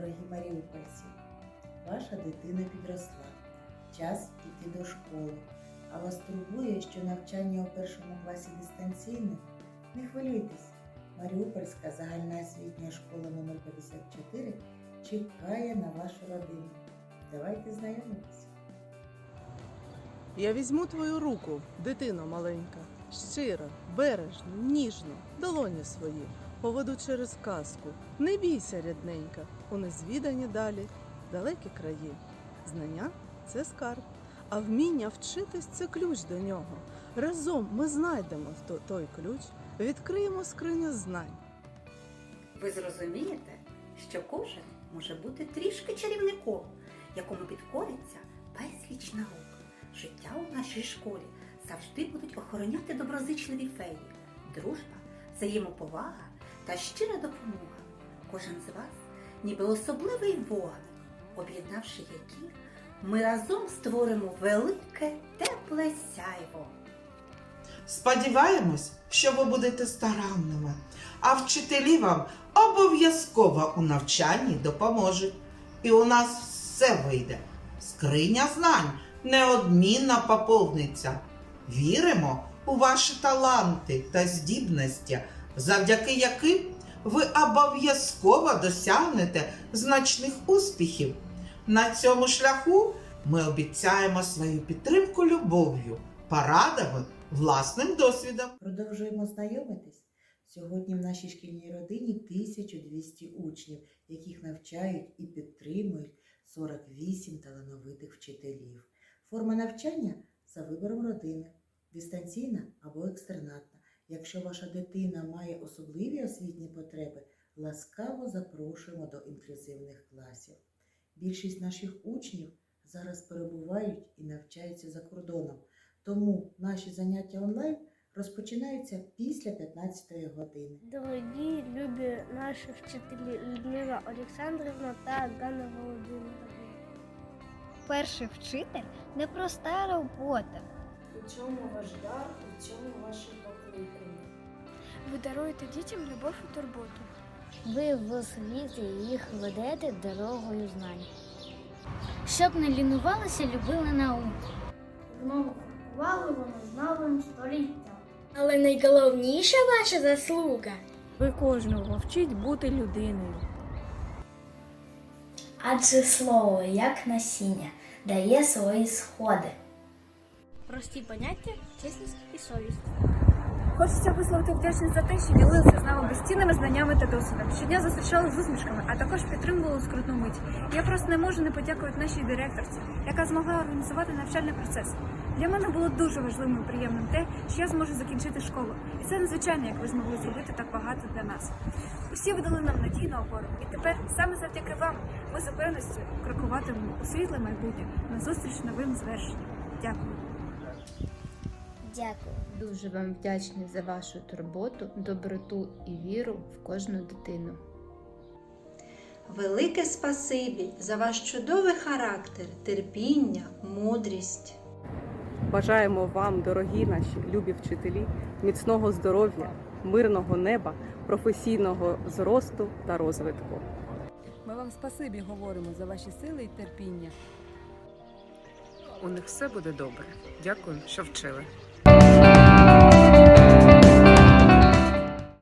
дорогі маріупольці. Ваша дитина підросла. Час іти до школи. А вас турбує, що навчання у першому класі дистанційне? Не хвилюйтесь. Маріупольська загальна освітня школа номер 54 чекає на вашу родину. Давайте знайомитися. Я візьму твою руку, дитино маленька, щиро, бережно, ніжно, долоні свої, поведу через казку. Не бійся, рідненька, у незвідані далі, далекі краї. Знання це скарб, а вміння вчитись це ключ до нього. Разом ми знайдемо той ключ, відкриємо скриню знань. Ви зрозумієте, що кожен може бути трішки чарівником, якому підкориться безліч наук. Життя у нашій школі завжди будуть охороняти доброзичливі феї, дружба, взаємоповага та щира допомога. Кожен з вас ніби особливий вогник, об'єднавши які, ми разом створимо велике тепле сяйво. Сподіваємось, що ви будете старанними, а вчителі вам обов'язково у навчанні допоможуть. І у нас все вийде. Скриня знань неодмінно поповниться. Віримо у ваші таланти та здібності, завдяки яким ви обов'язково досягнете значних успіхів. На цьому шляху ми обіцяємо свою підтримку любов'ю, порадами, власним досвідом. Продовжуємо знайомитись. Сьогодні в нашій шкільній родині 1200 учнів, яких навчають і підтримують 48 талановитих вчителів. Форма навчання за вибором родини, дистанційна або екстернатна. Якщо ваша дитина має особливі освітні потреби, ласкаво запрошуємо до інклюзивних класів. Більшість наших учнів зараз перебувають і навчаються за кордоном, тому наші заняття онлайн розпочинаються після 15 години. Дорогі любі наші вчителі Людмила Олександрівна та Ганна Володимирівна. Перший вчитель непроста робота. У цьому ваш дар, у цьому ваше покликання. Ви даруєте дітям любов і турботу. Ви в освіті їх ведете дорогою знань. Щоб не лінувалися, любили науку. Знову купували вони з новим століттям. Але найголовніша ваша заслуга Ви кожного вчить бути людиною. адже слово, як насіння, дає свої сходи. Прості поняття, чесність і совість. Хочеться висловити вдячність за те, що ділилися з нами безцінними знаннями та досвідом. Щодня зустрічали з усмішками, а також підтримували у скрутну мить. Я просто не можу не подякувати нашій директорці, яка змогла організувати навчальний процес. Для мене було дуже важливим і приємним те, що я зможу закінчити школу. І це надзвичайно, як ви змогли зробити так багато для нас. Усі ви дали нам надійну опору, і тепер саме завдяки вам ми з упевненістю крокуватимемо у світле майбутнє на зустріч новим звершенням. Дякую. Дякую. Дуже вам вдячні за вашу турботу, доброту і віру в кожну дитину. Велике спасибі за ваш чудовий характер, терпіння, мудрість. Бажаємо вам, дорогі наші любі вчителі, міцного здоров'я, мирного неба, професійного зросту та розвитку. Ми вам спасибі говоримо за ваші сили і терпіння. У них все буде добре. Дякую, що вчили.